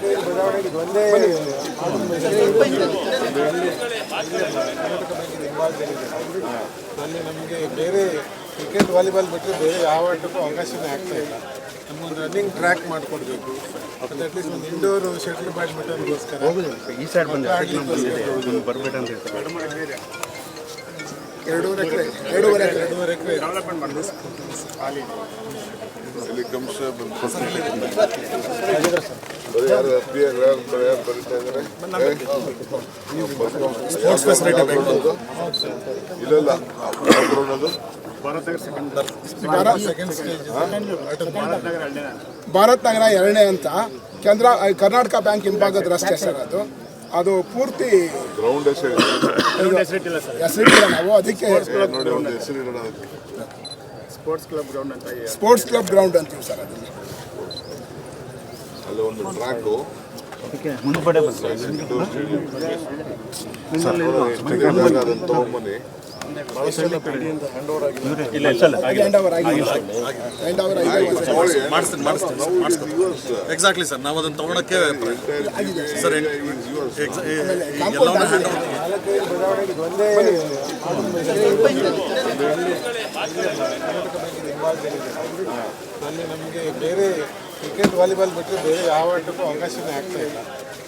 ಕೈಯಲ್ಲಿ ಬದಲಾವಣೆ ಒಂದೇ ಅಲ್ಲಿ ನಮಗೆ ಬೇರೆ ಕ್ರಿಕೆಟ್ ವಾಲಿಬಾಲ್ ಬಿಟ್ಟರೆ ಬೇರೆ ಯಾವ ಆಟಕ್ಕೂ ಅವಕಾಶನೇ ಆಗ್ತಾ ಇಲ್ಲ ನಮಗೊಂದು ರನ್ನಿಂಗ್ ಟ್ರ್ಯಾಕ್ ಮಾಡಿಕೊಡ್ಬೇಕು ಮತ್ತು ಅಟ್ಲೀಸ್ಟ್ ಒಂದು ಇಂಡೋರ್ ಶಟಲ್ ಬ್ಯಾಡ್ಮಿಂಟನ್ಗೋಸ್ಕರ ಈ ಸೈಡ್ ಹೇಳ್ತಾರೆ ಎರಡೂವರೆ ಎಕರೆ ಎರಡೂವರೆ ಎಕರೆ. ಎರಡೂವರೆ ಎಕರೆ. ಡೆವಲಪ್ಮೆಂಟ್ ಯಾರು ಎಫ್ ಯಾರು ಬರೀತಾ ಇದ್ದಾರೆ ಸ್ಪೋರ್ಟ್ಸ್ ಫೆಸಿಲಿಟಿ ಬೇಕು ಇಲ್ಲ ಭಾರತ್ ನಗರ ಎರಡನೇ ಅಂತ. ಕೇಂದ್ರ ಕರ್ನಾಟಕ ಬ್ಯಾಂಕ್ ಹಿಂಭಾಗದ ರಸ್ತೆ ಸರ್ ಅದು. ಅದು ಪೂರ್ತಿ ಗ್ರೌಂಡ್ ಹೆಸರು ಹೆಸರಿಟ್ಟಿಲ್ಲ ನಾವು ಅದಕ್ಕೆ ನೋಡಿ ಒಂದು ಹೆಸರು ಅಂತ. ಸ್ಪೋರ್ಟ್ಸ್ ಕ್ಲಬ್ ಗ್ರೌಂಡ್ ಅಂತೀವಿ ಸರ್ ಅದನ್ನ ಅಲ್ಲಿ ಒಂದು ಟ್ರ್ಯಾಕು ಮುಂದ್ಗಡೆ ಬಂದು ಇಂಡೋರ್ ಸ್ಟೇಡಿಯಂ ಜಾಗ ಅದನ್ನು ತಗೊಂಬನ್ನಿ ಎಕ್ಸಾಕ್ಟ್ಲಿ ಸರ್ ನಾವು ಅದನ್ನು ತಗೊಳಕ್ಕೆ ಸರ್ ಎಲ್ಲವನ್ನು ಹ್ಯಾಂಡ್ ಓವರ್ ನಮಗೆ ಬೇರೆ ಕ್ರಿಕೆಟ್ ವಾಲಿಬಾಲ್ ಬಿಟ್ಟರೆ ಬೇರೆ ಯಾವ ಆಟಕ್ಕೂ ಅವಕಾಶನೇ ಆಗ್ತಾ ಇಲ್ಲ.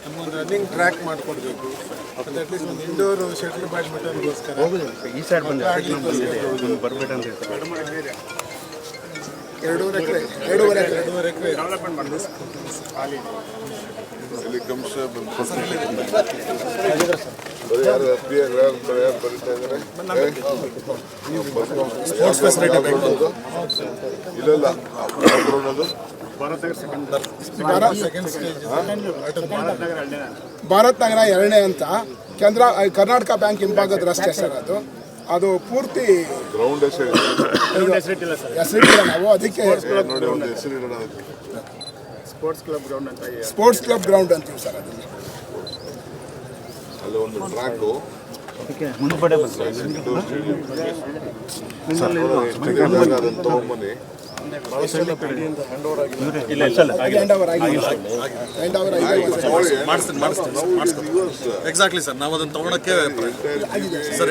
ನಮಗೊಂದು ರನ್ನಿಂಗ್ ಟ್ರ್ಯಾಕ್ ಮಾಡಿಕೊಡ್ಬೇಕು. ಮತ್ತು ಅಟ್ಲೀಸ್ಟ್ ಒಂದು ಇಂಡೋರ್ ಶಟಲ್ ಬ್ಯಾಡ್ಮಿಂಟನ್ಗೋಸ್ಕರ ಈ ಸೈಡ್ ಹೇಳ್ತಾರೆ. ಎರಡೂವರೆ ಎಕರೆ ಎರಡೂವರೆ ಎಕರೆ. ಎರಡೂವರೆ ಎಕರೆ. ಮಾಡಿ ಕಮಿಷನರ್ ಬಂದು ಬರೀ ಯಾರು ಎಫ್ ಬರೀ ಬರೀತಾ ಇದ್ದಾರೆ ಭಾರತ್ ನಗರ ಎರಡನೇ ಅಂತ. ಕೇಂದ್ರ ಕರ್ನಾಟಕ ಬ್ಯಾಂಕ್ ಹಿಂಭಾಗದ ರಸ್ತೆ ಸರ್ ಅದು. ಅದು ಪೂರ್ತಿ ಗ್ರೌಂಡ್ ಹೆಸರಿಟ್ಟಿಲ್ಲ ನಾವು ಅದಕ್ಕೆ ಸ್ಪೋರ್ಟ್ಸ್ ಕ್ಲಬ್ ಗ್ರೌಂಡ್ ಅಂತೀವಿ ಸರ್ ಅದನ್ನ. ಅಲ್ಲಿ ಒಂದು ಟ್ರ್ಯಾಕು. ಮುಂದ್ಗಡೆ ಅದನ್ನು ತಗೊಂಬನ್ನಿ ಎಕ್ಸಾಕ್ಟ್ಲಿ ಸರ್ ನಾವು ಅದನ್ನು ತಗೊಳಕ್ಕೆ ಸರ್